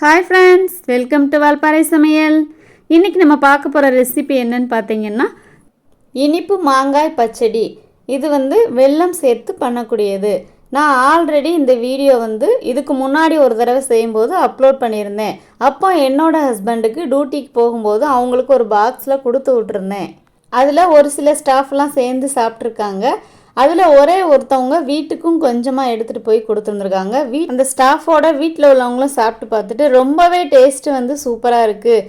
Hi friends welcome to Valparai சமையல் இன்றைக்கி நம்ம பார்க்க போகிற ரெசிபி என்னன்னு பார்த்தீங்கன்னா இனிப்பு மாங்காய் பச்சடி. இது வந்து வெல்லம் சேர்த்து பண்ணக்கூடியது. நான் ஆல்ரெடி இந்த வீடியோ வந்து இதுக்கு முன்னாடி ஒரு தடவை செய்யும்போது அப்லோட் பண்ணியிருந்தேன். அப்போ என்னோட ஹஸ்பண்டுக்கு டியூட்டிக்கு போகும்போது அவங்களுக்கு ஒரு பாக்ஸில் கொடுத்து விட்ருந்தேன் அதில் ஒரு சில ஸ்டாஃப்லாம் சேர்ந்து சாப்பிட்ருக்காங்க அதில் ஒரே ஒருத்தவங்க வீட்டுக்கும் கொஞ்சமாக எடுத்துகிட்டு போய் கொடுத்துருந்துருக்காங்க. வீ அந்த ஸ்டாஃபோட வீட்டில் உள்ளவங்களும் சாப்பிட்டு பார்த்துட்டு ரொம்பவே டேஸ்ட்டு வந்து சூப்பராக இருக்குது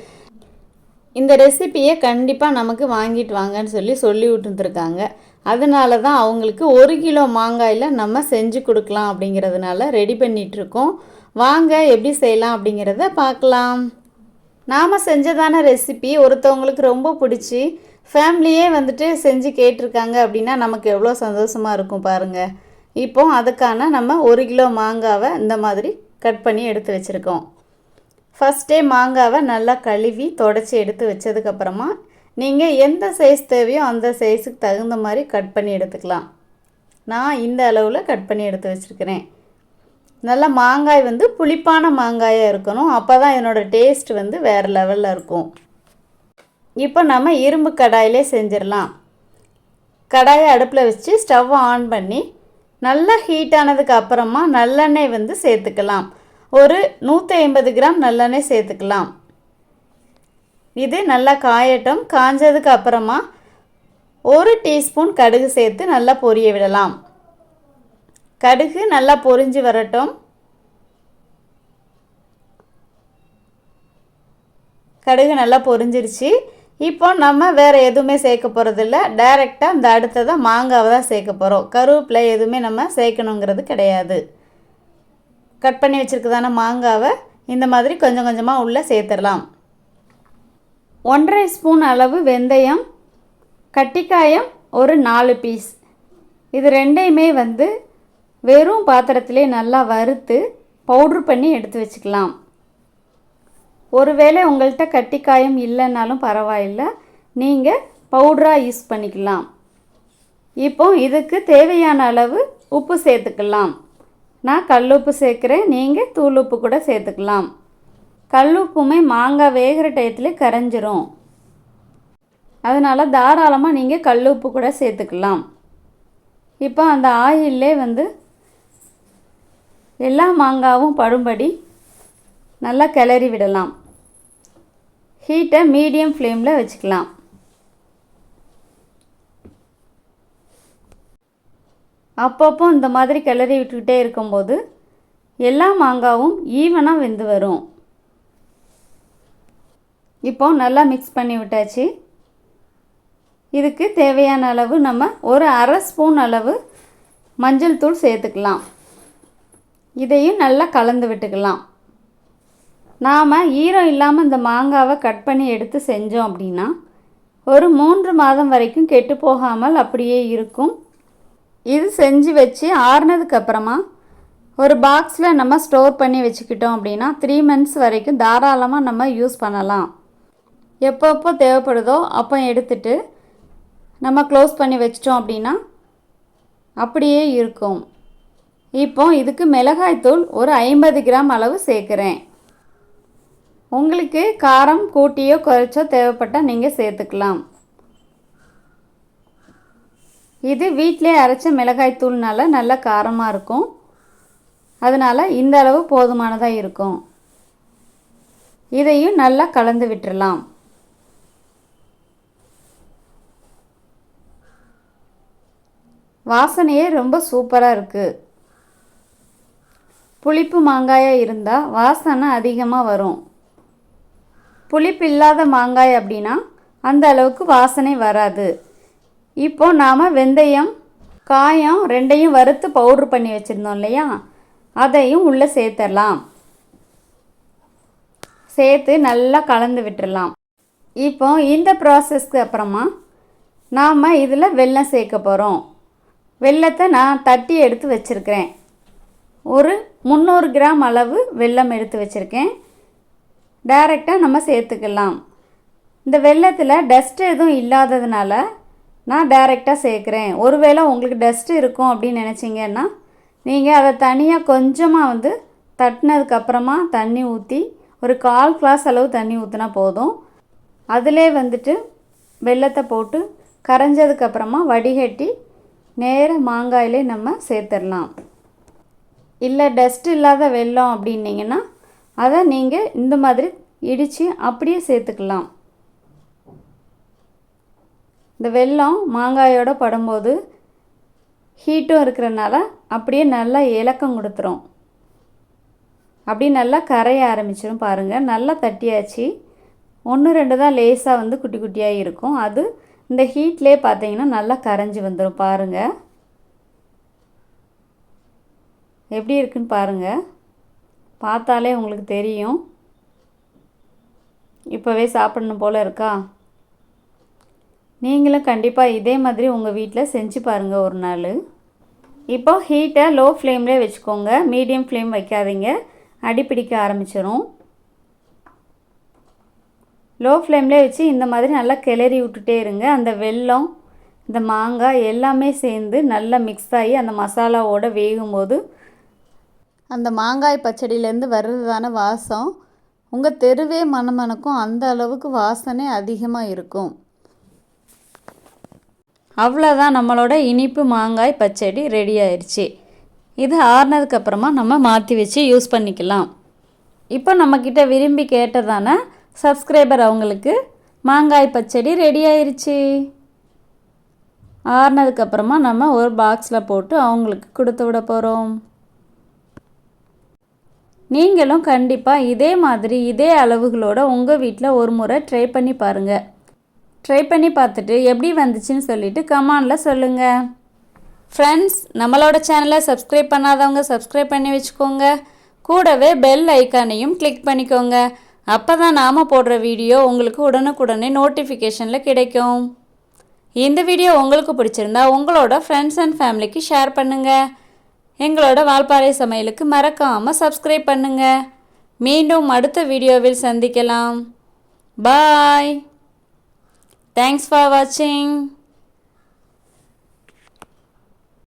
இந்த ரெசிப்பியை கண்டிப்பாக நமக்கு வாங்கிட்டு வாங்கன்னு சொல்லி சொல்லி விட்டுருந்துருக்காங்க. அதனால தான் அவங்களுக்கு ஒரு கிலோ மாங்காயில் நம்ம செஞ்சு கொடுக்கலாம் அப்படிங்கிறதுனால ரெடி பண்ணிகிட்ருக்கோம் வாங்க எப்படி செய்யலாம் அப்படிங்கிறத பார்க்கலாம். நாம் செஞ்சதான ரெசிபி ஒருத்தவங்களுக்கு ரொம்ப பிடிச்சி ஃபேமிலியே வந்துட்டு செஞ்சு கேட்டிருக்காங்க அப்படின்னா நமக்கு எவ்வளோ சந்தோஷமாக இருக்கும் பாருங்கள் இப்போ அதுக்கான நம்ம ஒரு கிலோ மாங்காவை இந்த மாதிரி கட் பண்ணி எடுத்து வச்சுருக்கோம். ஃபஸ்ட்டே மாங்காவை நல்லா கழுவி தொடச்சி எடுத்து வச்சதுக்கப்புறமா நீங்கள் எந்த சைஸ் தேவையோ அந்த சைஸுக்கு தகுந்த மாதிரி கட் பண்ணி எடுத்துக்கலாம். நான் இந்த அளவில் கட் பண்ணி எடுத்து வச்சுருக்கிறேன். நல்ல மாங்காய் வந்து புளிப்பான மாங்காயாக இருக்கணும். அப்போ தான் என்னோடய டேஸ்ட் வந்து வேறு லெவலில் இருக்கும். இப்போ நம்ம இரும்பு கடாயிலே செஞ்சிடலாம். கடாயை அடுப்பில் வச்சு ஸ்டவ்வை ஆன் பண்ணி நல்லா ஹீட் ஆனதுக்கு அப்புறமா நல்லெண்ணெய் வந்து சேர்த்துக்கலாம். ஒரு நூற்றி ஐம்பது கிராம் நல்லெண்ணெய் சேர்த்துக்கலாம். இது நல்லா காயட்டும். காஞ்சதுக்கு அப்புறமா ஒரு டீஸ்பூன் கடுகு சேர்த்து நல்லா பொரிய விடலாம். கடுகு நல்லா பொரிஞ்சு வரட்டும். கடுகு நல்லா பொரிஞ்சிருச்சு. இப்போ நம்ம வேறு எதுவுமே சேர்க்க போகிறதில்ல டைரெக்டாக இந்த அடுத்ததாக மாங்காவை தான் சேர்க்க போகிறோம் கருவேப்பிலை எதுவுமே நம்ம சேர்க்கணுங்கிறது கிடையாது. கட் பண்ணி வச்சுருக்குதான மாங்காவை இந்த மாதிரி கொஞ்சம் கொஞ்சமாக உள்ளே சேர்த்துடலாம். ஒன்றரை ஸ்பூன் அளவு வெந்தயம் கட்டிக்காயம் ஒரு நாலு பீஸ் இது ரெண்டையுமே வந்து வெறும் பாத்திரத்திலே நல்லா வறுத்து பவுட்ரு பண்ணி எடுத்து வச்சுக்கலாம். ஒருவேளை உங்கள்கிட்ட கட்டி காயம் இல்லைன்னாலும் பரவாயில்ல. நீங்கள் பவுட்ராக யூஸ் பண்ணிக்கலாம். இப்போ இதுக்கு தேவையான அளவு உப்பு சேர்த்துக்கலாம். நான் கல்லுப்பு சேர்க்குறேன். நீங்கள் தூள் உப்பு கூட சேர்த்துக்கலாம். கல்லுப்புமே மாங்காய் வேகிற டயத்துலேயே கரைஞ்சிரும். அதனால் தாராளமாக நீங்கள் கல்லுப்பு கூட சேர்த்துக்கலாம். இப்போ அந்த ஆயிலே வந்து எல்லா மாங்காவும் படும்படி நல்லா கிளறி விடலாம். ஹீட்டை மீடியம் ஃப்ளேமில் வச்சுக்கலாம். அப்பப்போ இந்த மாதிரி கிளறி விட்டுக்கிட்டே இருக்கும்போது எல்லா மாங்காவும் ஈவனாக வெந்து வரும். இப்போ நல்லா மிக்ஸ் பண்ணி விட்டாச்சு. இதுக்கு தேவையான அளவு நம்ம ஒரு அரை ஸ்பூன் அளவு மஞ்சள் தூள் சேர்த்துக்கலாம். இதையும் நல்லா கலந்து விட்டுக்கலாம். நாம் ஈரம் இல்லாமல் இந்த மாங்காவை கட் பண்ணி எடுத்து செஞ்சோம் அப்படின்னா ஒரு மூன்று மாதம் வரைக்கும் கெட்டு போகாமல் அப்படியே இருக்கும். இது செஞ்சு வச்சு ஆறுனதுக்கப்புறமா ஒரு பாக்ஸில் நம்ம ஸ்டோர் பண்ணி வச்சுக்கிட்டோம் அப்படின்னா த்ரீ மந்த்ஸ் வரைக்கும் தாராளமாக நம்ம யூஸ் பண்ணலாம். எப்பப்போ தேவைப்படுதோ அப்போ எடுத்துட்டு நம்ம க்ளோஸ் பண்ணி வச்சிட்டோம் அப்படின்னா அப்படியே இருக்கும். இப்போ இதுக்கு மிளகாய்த்தூள் ஒரு ஐம்பது கிராம் அளவு சேர்க்குறேன். உங்களுக்கு காரம் கூட்டியோ குறைச்சோ தேவைப்பட்டால் நீங்கள் சேர்த்துக்கலாம். இது வீட்டிலே அரைச்ச மிளகாய் தூள்னால நல்ல காரமாக இருக்கும். அதனால் இந்த அளவு போதுமானதாக இருக்கும். இதையும் நல்லா கலந்து விட்டுடலாம் வாசனையே ரொம்ப சூப்பராக இருக்குது புளிப்பு மாங்காயாக இருந்தால் வாசனை அதிகமாக வரும். புளிப்பு இல்லாத மாங்காய் அப்படின்னா அந்த அளவுக்கு வாசனை வராது. இப்போ நாம் வெந்தயம் காயம் ரெண்டையும் வறுத்து பவுட்ரு பண்ணி வச்சுருந்தோம் இல்லையா? அதையும் உள்ளே சேர்த்துடலாம் சேர்த்து நல்லா கலந்து விட்டுடலாம் இப்போ இந்த ப்ராசஸ்க்கு அப்புறமா நாம் இதில் வெல்லம் சேர்க்க போகிறோம் வெல்லத்தை நான் தட்டி எடுத்து வச்சுருக்கிறேன். ஒரு முந்நூறு கிராம் அளவு வெல்லம் எடுத்து வச்சுருக்கேன். டைரெக்டாக நம்ம சேர்த்துக்கலாம். இந்த வெள்ளத்தில் டஸ்ட் எதுவும் இல்லாததுனால நான் டைரெக்டாக சேர்க்குறேன். ஒருவேளை உங்களுக்கு டஸ்ட் இருக்கும் அப்படின்னு நினச்சிங்கன்னா நீங்கள் அதை தனியாக கொஞ்சமாக வந்து தட்டினதுக்கப்புறமா தண்ணி ஊற்றி ஒரு கால் கிளாஸ் அளவு தண்ணி ஊற்றினா போதும். அதிலே வந்துட்டு வெள்ளத்தை போட்டு கரைஞ்சதுக்கப்புறமா வடிகட்டி நேர மாங்காயிலே நம்ம சேர்த்துடலாம். இல்லை டஸ்ட் இல்லாத வெல்லம் அப்படின்னிங்கன்னா அதை நீங்கள் இந்த மாதிரி இடித்து அப்படியே சேர்த்துக்கலாம். இந்த வெல்லம் மாங்காயோட படும்போது ஹீட்டும் இருக்கிறனால அப்படியே நல்லா இலக்கம் கொடுத்துரும். அப்படியே நல்லா கரைய ஆரம்பிச்சிடும் பாருங்கள் நல்லா தட்டியாச்சு. ஒன்று ரெண்டு தான் லேசாக வந்து குட்டி குட்டியாக இருக்கும். அது இந்த ஹீட்லேயே பார்த்தீங்கன்னா நல்லா கரைஞ்சி வந்துடும் பாருங்கள் எப்படி இருக்குன்னு பாருங்கள் பார்த்தாலே உங்களுக்கு தெரியும். இப்போவே சாப்பிடணும் போல் இருக்கா? நீங்களும் கண்டிப்பாக இதே மாதிரி உங்கள் வீட்டில் செஞ்சு பாருங்கள் ஒரு நாள். இப்போ ஹீட்டை லோ ஃப்ளேம்லேயே வச்சுக்கோங்க. மீடியம் ஃப்ளேம் வைக்காதீங்க. அடிப்பிடிக்க ஆரம்பிச்சிடும் லோ ஃப்ளேம்லேயே வச்சு இந்த மாதிரி நல்லா கிளறி விட்டுட்டே இருங்க. அந்த வெல்லம் இந்த மாங்காய் எல்லாமே சேர்ந்து நல்லா மிக்ஸ் ஆகி அந்த மசாலாவோட வேகும்போது அந்த மாங்காய் பச்சடியிலேருந்து வர்றது தானே வாசம். உங்கள் தெருவே மணமணக்கும் அந்த அளவுக்கு வாசனை அதிகமாக இருக்கும். அவ்வளோதான் நம்மளோட இனிப்பு மாங்காய் பச்சடி ரெடி ஆயிடுச்சு இது ஆறுனதுக்கப்புறமா நம்ம மாற்றி வச்சு யூஸ் பண்ணிக்கலாம். இப்போ நம்மக்கிட்ட விரும்பி கேட்டதான சப்ஸ்கிரைபர் அவங்களுக்கு மாங்காய் பச்சடி ரெடி ஆயிடுச்சு ஆறுனதுக்கப்புறமா நம்ம ஒரு பாக்ஸில் போட்டு அவங்களுக்கு கொடுத்து விட போகிறோம் நீங்களும் கண்டிப்பாக இதே மாதிரி இதே அளவுகளோட உங்கள் வீட்டில் ஒரு முறை ட்ரை பண்ணி பாருங்கள் ட்ரை பண்ணி பார்த்துட்டு எப்படி வந்துச்சுன்னு சொல்லிவிட்டு கமானில் சொல்லுங்கள் ஃப்ரெண்ட்ஸ் நம்மளோட சேனலை சப்ஸ்கிரைப் பண்ணாதவங்க சப்ஸ்கிரைப் பண்ணி வச்சுக்கோங்க. கூடவே பெல் ஐக்கானையும் கிளிக் பண்ணிக்கோங்க. அப்போ தான் நாம் போடுற வீடியோ உங்களுக்கு உடனுக்குடனே நோட்டிஃபிகேஷனில் கிடைக்கும். இந்த வீடியோ உங்களுக்கு பிடிச்சிருந்தா உங்களோட ஃப்ரெண்ட்ஸ் அண்ட் ஃபேமிலிக்கு ஷேர் பண்ணுங்கள் எங்களோட வால்பாறை சமையலுக்கு மறக்காமல் சப்ஸ்கிரைப் பண்ணுங்கள் மீண்டும் அடுத்த வீடியோவில் சந்திக்கலாம். பாய் தேங்க்ஸ் ஃபார் வாட்சிங்